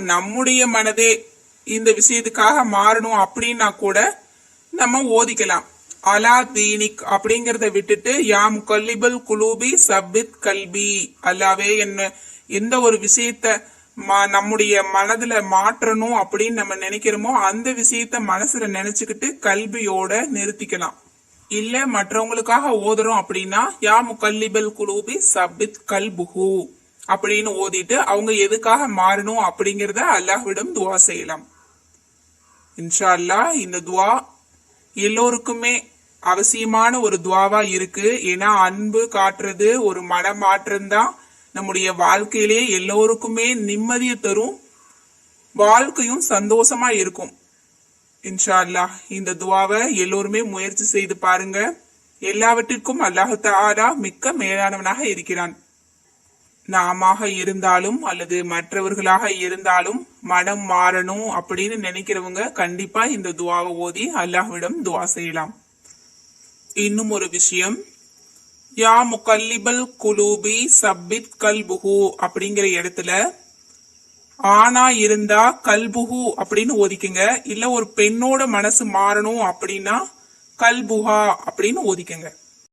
நம்முடைய மனதே இந்த விஷயத்துக்காக மாறணும் அப்படின்னா கூட நம்ம ஓதிக்கலாம். அலா தீனிக் அப்படிங்கறத விட்டுட்டு யாம் கல்லிபல் குலூபி சபித் கல்பி. அல்லாவே என்ன எந்த ஒரு விஷயத்த ம- நம்முடைய மனதுல மாற்றணும் அப்படின்னு நம்ம நினைக்கிறோமோ அந்த விஷயத்த மனசுல நினைச்சுக்கிட்டு கல்வியோட நிறுத்திக்கலாம். இல்ல மற்றவங்களுக்காக ஓதுறோம் அப்படின்னா யா முகல்லிபல் குலூபி சபித் கல்புஹூ. அப்படின்னு ஓதிட்டு அவங்க எதுக்காக மாறணும் அப்படிங்கிறத அல்லாஹ்விடம் துவா செய்யலாம். இன்ஷா அல்லாஹ் இந்த துவா எல்லோருக்குமே அவசியமான ஒரு துவாவா இருக்கு. ஏன்னா அன்பு காட்டுறது ஒரு மனமாற்றம் தான். நம்முடைய வாழ்க்கையிலே எல்லோருக்குமே நிம்மதியை தரும். வாழ்க்கையும் சந்தோஷமா இருக்கும். இன்ஷா அல்லாஹ் இந்த துவாவை எல்லோருமே முயற்சி செய்து பாருங்க. எல்லாவற்றிற்கும் அல்லாஹு தாரா மிக்க மேலானவனாக இருக்கிறான். நாமாக இருந்தாலும் அல்லது மற்றவர்களாக இருந்தாலும் மனம் மாறணும் அப்படின்னு நினைக்கிறவங்க கண்டிப்பா இந்த துவாவை ஓதி அல்லாஹ்விடம் துவா செய்யலாம். இன்னும் ஒரு விஷயம். யா முகல்லிபல் குலூபி சப்பித் கல்புஹு அப்படிங்கிற இடத்துல ஆணா இருந்தா கல்புஹு அப்படின்னு ஓதிக்குங்க. இல்ல ஒரு பெண்ணோட மனசு மாறணும் அப்படின்னா கல்புஹா அப்படின்னு ஓதிக்குங்க.